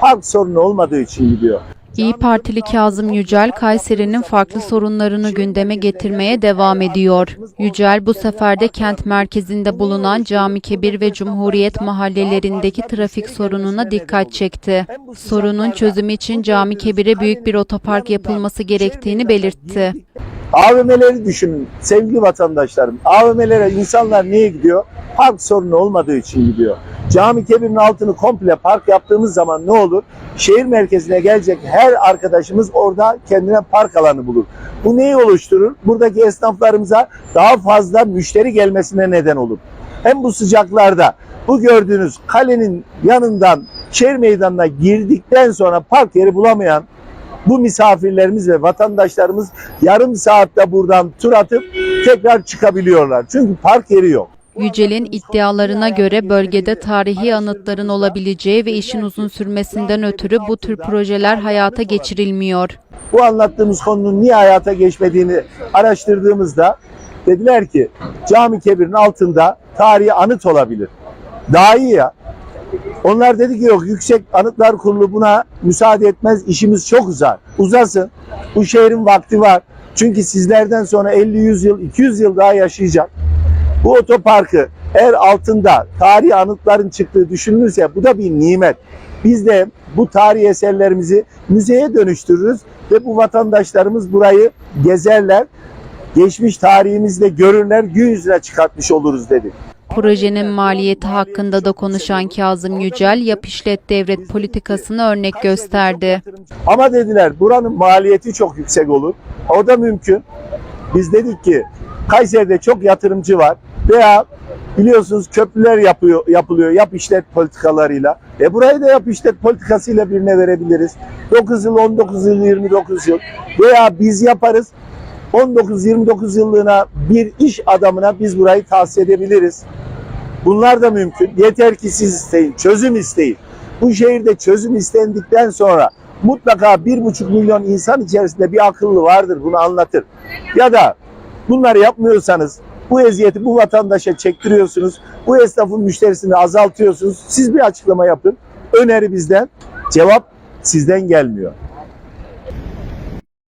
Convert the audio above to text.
Park sorunu olmadığı için gidiyor. İyi Partili Kazım Yücel, Kayseri'nin farklı sorunlarını gündeme getirmeye devam ediyor. Yücel bu sefer de kent merkezinde bulunan Cami Kebir ve Cumhuriyet mahallelerindeki trafik sorununa dikkat çekti. Sorunun çözümü için Cami Kebir'e büyük bir otopark yapılması gerektiğini belirtti. AVM'leri düşünün sevgili vatandaşlarım. AVM'lere insanlar niye gidiyor? Park sorunu olmadığı için gidiyor. Cami Kebir'in altını komple park yaptığımız zaman ne olur? Şehir merkezine gelecek her arkadaşımız orada kendine park alanı bulur. Bu neyi oluşturur? Buradaki esnaflarımıza daha fazla müşteri gelmesine neden olur. Hem bu sıcaklarda bu gördüğünüz kalenin yanından şehir meydanına girdikten sonra park yeri bulamayan bu misafirlerimiz ve vatandaşlarımız yarım saatte buradan tur atıp tekrar çıkabiliyorlar. Çünkü park yeri yok. Yücel'in iddialarına göre bölgede tarihi anıtların olabileceği ve işin uzun sürmesinden ötürü bu tür projeler hayata geçirilmiyor. Bu anlattığımız konunun niye hayata geçmediğini araştırdığımızda dediler ki cami kebirin altında tarihi anıt olabilir. Daha iyi ya. Onlar dedi ki yok Yüksek Anıtlar Kurulu buna müsaade etmez. İşimiz çok uzar. Uzasın. Bu şehrin vakti var. Çünkü sizlerden sonra 50-100 yıl, 200 yıl daha yaşayacak. Bu otoparkı eğer altında tarihi anıtların çıktığı düşünülürse bu da bir nimet. Biz de bu tarihi eserlerimizi müzeye dönüştürürüz ve bu vatandaşlarımız burayı gezerler. Geçmiş tarihimizde görürler, gün yüzüne çıkartmış oluruz dedi. Projenin maliyeti hakkında da konuşan Kazım Yücel, yap işlet devlet politikasını örnek gösterdi. Ama dediler buranın maliyeti çok yüksek olur. O da mümkün. Biz dedik ki Kayseri'de çok yatırımcı var veya biliyorsunuz köprüler yapıyor, yapılıyor yap işlet politikalarıyla. E burayı da yap işlet politikasıyla birine verebiliriz. 9 yıl, 19 yıl, 29 yıl veya biz yaparız. 19-29 yıllığına bir iş adamına biz burayı tahsis edebiliriz. Bunlar da mümkün. Yeter ki siz isteyin, çözüm isteyin. Bu şehirde çözüm istendikten sonra mutlaka bir buçuk milyon insan içerisinde bir akıllı vardır bunu anlatır. Ya da bunları yapmıyorsanız bu eziyeti bu vatandaşa çektiriyorsunuz. Bu esnafın müşterisini azaltıyorsunuz. Siz bir açıklama yapın. Öneri bizden, cevap sizden gelmiyor.